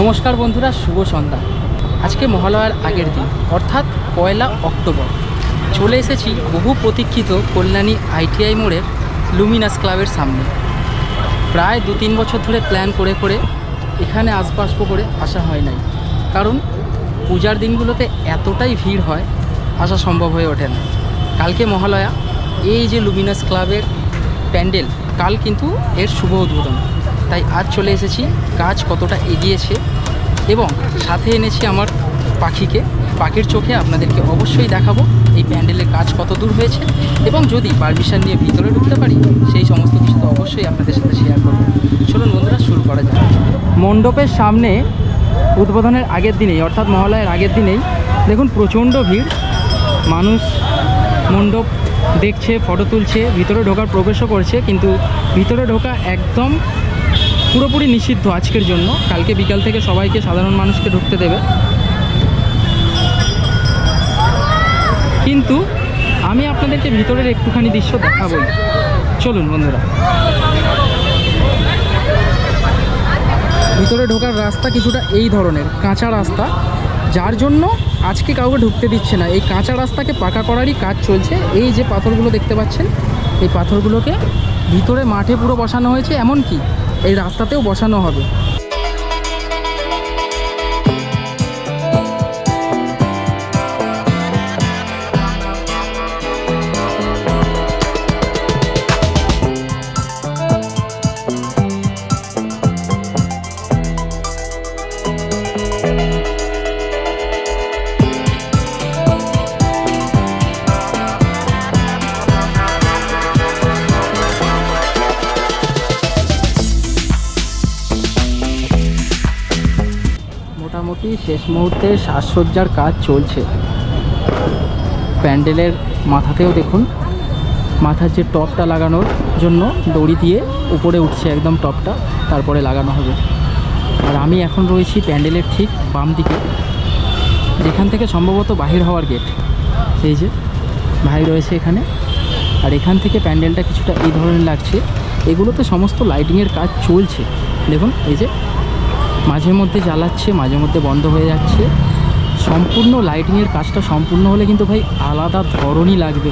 নমস্কার বন্ধুরা, শুভ সন্ধ্যা। আজকে মহালয়ার আগের দিন, অর্থাৎ পয়লা অক্টোবর। চলে এসেছি বহু প্রতীক্ষিত কল্যাণী আইটিআই মোড়ের লুমিনাস ক্লাবের সামনে। প্রায় দু তিন বছর ধরে প্ল্যান করে করে এখানে আসব আসব করে আসা হয় নাই। কারণ পূজার দিনগুলোতে এতটাই ভিড় হয়, আসা সম্ভব হয়ে ওঠে না। কালকে মহালয়া, এই যে লুমিনাস ক্লাবের প্যান্ডেল, কাল কিন্তু এর শুভ উদ্বোধন। তাই আজ চলে এসেছি। কাজ কতটা এগিয়েছে এবং সাথে এনেছি আমার পাখিকে। পাখির চোখে আপনাদেরকে অবশ্যই দেখাবো এই প্যান্ডেলের কাজ কত দূর হয়েছে এবং যদি পারমিশন নিয়ে ভিতরে ঢুকতে পারি, সেই সমস্ত কিছু তো অবশ্যই আপনাদের সাথে শেয়ার করব। চলুন বন্ধুরা, শুরু করা যাক। মণ্ডপের সামনে উদ্বোধনের আগের দিনেই, অর্থাৎ মহালয়ের আগের দিনেই, দেখুন প্রচণ্ড ভিড়। মানুষ মণ্ডপ দেখছে, ফটো তুলছে, ভিতরে ঢোকার প্রবেশও করছে, কিন্তু ভিতরে ঢোকা একদম পুরোপুরি নিষিদ্ধ আজকের জন্য। কালকে বিকাল থেকে সবাইকে সাধারণ মানুষকে ঢুকতে দেবে। কিন্তু আমি আপনাদেরকে ভিতরের একটুখানি দৃশ্য দেখাবই। চলুন বন্ধুরা। ভিতরে ঢোকার রাস্তা কিছুটা এই ধরনের, কাঁচা রাস্তা। যার জন্য আজকে কাউকে ঢুকতে দিচ্ছে না। এই কাঁচা রাস্তাকে পাকা করারই কাজ চলছে। এই যে পাথরগুলো দেখতে পাচ্ছেন, এই পাথরগুলোকে ভিতরে মাঠে পুরো বসানো হয়েছে এমন কি এই রাস্তাতেও বসানো হবে। মোটামুটি শেষ মুহূর্তে সাজসজ্জার কাজ চলছে। প্যান্ডেলের মাথাতেও দেখুন, মাথার যে টপটা লাগানোর জন্য দড়ি দিয়ে উপরে উঠছে একদম টপটা, তারপরে লাগানো হবে। আর আমি এখন রয়েছি প্যান্ডেলের ঠিক বাম দিকে, যেখান থেকে সম্ভবত বাহির হওয়ার গেট এই যে, ভাই রয়েছে এখানে। আর এখান থেকে প্যান্ডেলটা কিছুটা এই ধরনের লাগছে। এগুলোতে সমস্ত লাইটিংয়ের কাজ চলছে। দেখুন, এই যে মাঝে মধ্যে জ্বালাচ্ছে মাঝে মধ্যে বন্ধ হয়ে যাচ্ছে। সম্পূর্ণ লাইটিংয়ের কাজটা সম্পূর্ণ হলে কিন্তু ভাই আলাদা ধরনই লাগবে।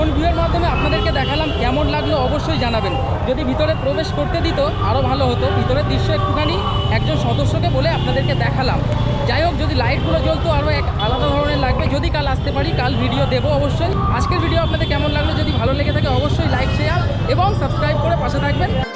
ড্রোন ভিউয়ের মাধ্যমে আপনাদেরকে দেখালাম কেমন লাগল অবশ্যই জানাবেন। যদি ভিতরে প্রবেশ করতে দিত আরও ভালো হতো। ভিতরের দৃশ্য একটুখানি একজন সদস্যকে বলে আপনাদেরকে দেখালাম। যাই হোক, যদি লাইটগুলো জ্বলতো আরও এক আলাদা ধরনের লাগবে। যদি কাল আসতে পারি, কাল ভিডিও দেবো অবশ্যই। আজকের ভিডিও আপনাদের কেমন লাগল, যদি ভালো লেগে থাকে, অবশ্যই লাইক, শেয়ার এবং সাবস্ক্রাইব করে পাশে থাকবেন।